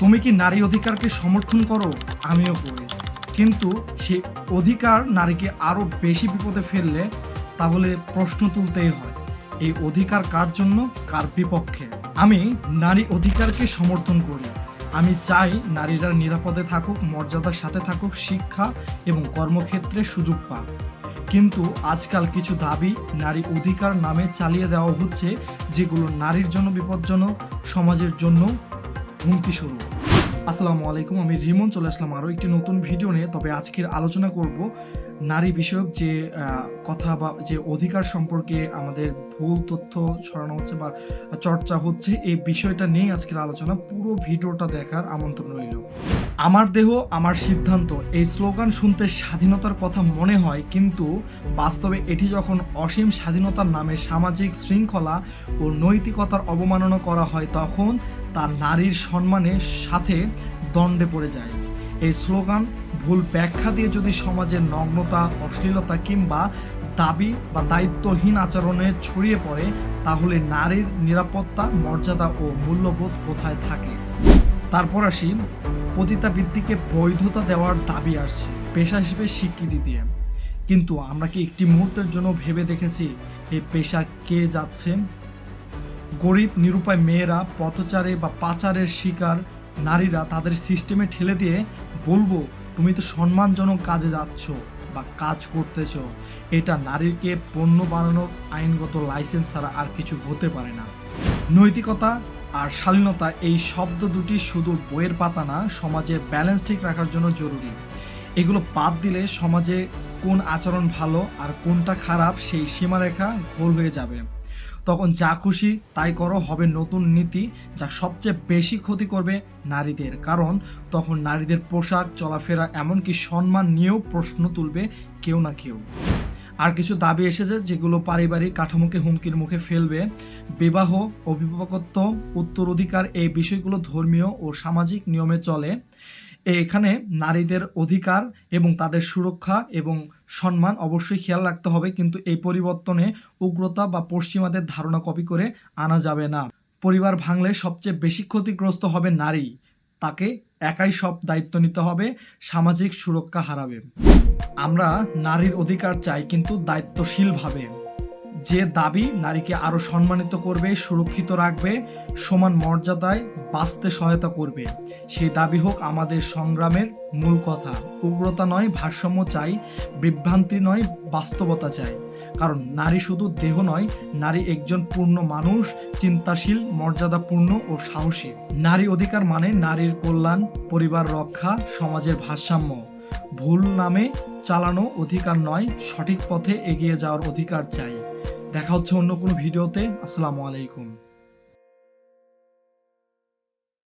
তুমি কি নারী অধিকারকে সমর্থন করো? আমিও করি। কিন্তু সে অধিকার নারীকে আরও বেশি বিপদে ফেললে তাহলে প্রশ্ন তুলতেই হয়, এই অধিকার কার জন্য? কার বিপক্ষে? আমি নারী অধিকারকে সমর্থন করি। আমি চাই নারীরা নিরাপদে থাকুক, মর্যাদার সাথে থাকুক, শিক্ষা এবং কর্মক্ষেত্রে সুযোগ পাক। কিন্তু আজকাল কিছু দাবি নারী অধিকার নামে চালিয়ে দেওয়া হচ্ছে, যেগুলো নারীর জন্য বিপজ্জনক, সমাজের জন্য হুমকি শুরু আসসালামু আলাইকুম, আমি রিমন, চলে আসলাম আরও একটি নতুন ভিডিও নিয়ে। তবে আজকের আলোচনা করব নারী বিষয়ক যে কথা বা যে অধিকার সম্পর্কে আমাদের ভুল তথ্য ছড়ানো হচ্ছে বা চর্চা হচ্ছে, এই বিষয়টা নিয়ে আজকের আলোচনা। পুরো ভিডিওটা দেখার আমন্ত্রণ রইল। আমার দেহ, আমার সিদ্ধান্ত, এই স্লোগান শুনতে স্বাধীনতার কথা মনে হয়, কিন্তু বাস্তবে এটি যখন অসীম স্বাধীনতার নামে সামাজিক শৃঙ্খলা ও নৈতিকতার অবমাননা করা হয়, তখন তা নারীর সম্মানের সাথে দণ্ডে পড়ে যায়। এই স্লোগান ভুল ব্যাখ্যা দিয়ে যদি সমাজের নগ্নতা, অশ্লীলতা কিংবা দাবি বা দায়িত্বহীন আচরণে ছড়িয়ে পড়ে, তাহলে নারীর নিরাপত্তা, মর্যাদা ও মূল্যবোধ কোথায় থাকে? তারপর আসি পতিতাবৃত্তিকে বৈধতা দেওয়ার দাবি আসছে, পেশা হিসেবে স্বীকৃতি দিয়ে। কিন্তু আমরা কি একটি মুহূর্তের জন্য ভেবে দেখেছি, এই পেশা কে যাচ্ছে? গরিব, নিরুপায় মেয়েরা, পথচারে বা পাচারের শিকার নারীরা তাদের সিস্টেমে ঠেলে দিয়ে বলব, তুমি তো সম্মানজনক কাজে যাচ্ছ বা কাজ করতেছ। এটা নারীকে পণ্য বানানোর আইনগত লাইসেন্স ছাড়া আর কিছু হতে পারে না। নৈতিকতা আর শালীনতা এই শব্দ দুটি শুধু বইয়ের পাতা না সমাজের ব্যালেন্স ঠিক রাখার জন্য জরুরি। এগুলো বাদ দিলে সমাজে কোন আচরণ ভালো আর কোনটা খারাপ সেই সীমারেখা ঘোল হয়ে যাবে। তখন যা খুশি তাই করো, হবে নতুন নীতি যা সবচেয়ে বেশি ক্ষতি করবে নারীদের। কারণ তখন নারীদের পোশাক, চলাফেরা, এমনকি সম্মান নিয়েও প্রশ্ন তুলবে কেউ না কেউ। আর কিছু দাবি এসেছে যেগুলো পারিবারিক কাঠামোকে হুমকির মুখে ফেলবে। বিবাহ, অভিভাবকত্ব, উত্তরাধিকার এই বিষয়গুলো ধর্মীয় ও সামাজিক নিয়মে চলে। এখানে নারীদের অধিকার এবং তাদের সুরক্ষা এবং সম্মান অবশ্যই খেয়াল রাখতে হবে, কিন্তু এই পরিবর্তনে উগ্রতা বা পশ্চিমাদের ধারণা কপি করে আনা যাবে না। পরিবার ভাঙলে সবচেয়ে বেশি ক্ষতিগ্রস্ত হবে নারী। তাকে একাই সব দায়িত্ব নিতে হবে, সামাজিক সুরক্ষা হারাবে। আমরা নারীর অধিকার চাই, কিন্তু দায়িত্বশীলভাবে যে দাবি নারীকে আরও সম্মানিত করবে, সুরক্ষিত রাখবে, সমান মর্যাদায় বাঁচতে সহায়তা করবে, সেই দাবি হোক আমাদের সংগ্রামের মূল কথা। উগ্রতা নয়, ভারসাম্য চাই, বিভ্রান্তি নয়, বাস্তবতা চাই। কারণ নারী শুধু দেহ নয়, নারী একজন পূর্ণ মানুষ, চিন্তাশীল, মর্যাদাপূর্ণ ও সাহসী। নারী অধিকার মানে নারীর কল্যাণ, পরিবার রক্ষা, সমাজের ভারসাম্য। ভুল নামে চালানো অধিকার নয়, সঠিক পথে এগিয়ে যাওয়ার অধিকার চাই। দেখা হচ্ছে অন্য কোনো ভিডিওতে। আসসালামু আলাইকুম।